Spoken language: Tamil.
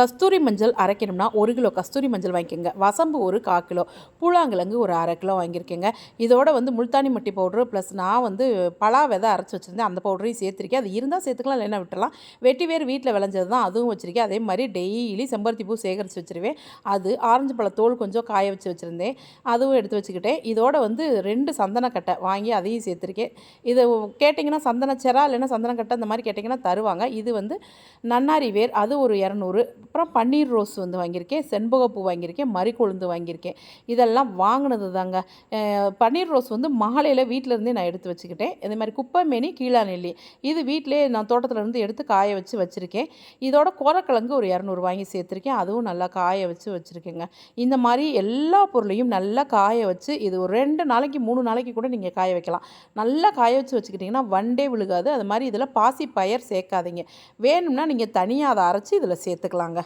கஸ்தூரி மஞ்சள் அரைக்கணும்னா ஒரு கிலோ கஸ்தூரி மஞ்சள் வாங்கிக்கோங்க. வசம்பு ஒரு கால் கிலோ பூலாங்கிழங்கு ஒரு அரை கிலோ வாங்கியிருக்கேங்க. இதோட வந்து முல்தானி மட்டி பவுட்ரு ப்ளஸ் நான் வந்து பலா விதை அரைச்சி வச்சுருந்தேன். அந்த பவுடரையும் சேர்த்துருக்கேன். அது இருந்தால் சேர்த்துக்கலாம் இல்லைன்னா விட்டுறலாம். வெட்டி வேர் வீட்டில் விளைஞ்சது தான் அதுவும் வச்சுருக்கேன். அதே மாதிரி டெய்லி செம்பருத்தி பூ சேகரித்து வச்சுருவேன். அது ஆரஞ்சு பழ தோல் கொஞ்சம் காய வச்சு வச்சுருந்தேன். அதுவும் எடுத்து வச்சுக்கிட்டேன். இதோட வந்து ரெண்டு சந்தனக்கட்டை வாங்கி அதையும் சேர்த்துருக்கேன். இது கேட்டிங்கன்னா சந்தனச்செரா இல்லைன்னா சந்தனக்கட்டை அந்த மாதிரி கேட்டிங்கன்னா தருவாங்க. இது வந்து நன்னாரி வேர் அது ஒரு இரநூறு. அப்புறம் பன்னீர் ரோஸ் வந்து வாங்கியிருக்கேன் செண்பகப்பூ வாங்கியிருக்கேன் மறிக்கொழுந்து வாங்கியிருக்கேன். இதெல்லாம் வாங்கினது தாங்க பன்னீர் ரோஸ் வந்து மாலையில் வீட்டிலேருந்தே நான் எடுத்து வச்சுக்கிட்டேன். இதே மாதிரி குப்பைமேனி கீழா நெல்லி. இது வீட்டிலே நான் தோட்டத்துலேருந்து எடுத்து காய வச்சு வச்சுருக்கேன். இதோட கோரக்கிழங்கு ஒரு இரநூறு வாங்கி சேர்த்துருக்கேன். அதுவும் நல்லா காய வச்சு வச்சுருக்கேங்க. இந்த மாதிரி எல்லா பொருளையும் நல்லா காய வச்சு இது ஒரு ரெண்டு நாளைக்கு மூணு நாளைக்கு கூட நீங்கள் காய வைக்கலாம். நல்லா காய வச்சு வச்சுக்கிட்டிங்கன்னா வண்டே விழுகாது. அது மாதிரி இதில் பாசி பயர் சேர்க்காதீங்க. வேணும்னா நீங்கள் தனியாக அதை அரைச்சி இதில் சேர்த்துக்கலாங்க.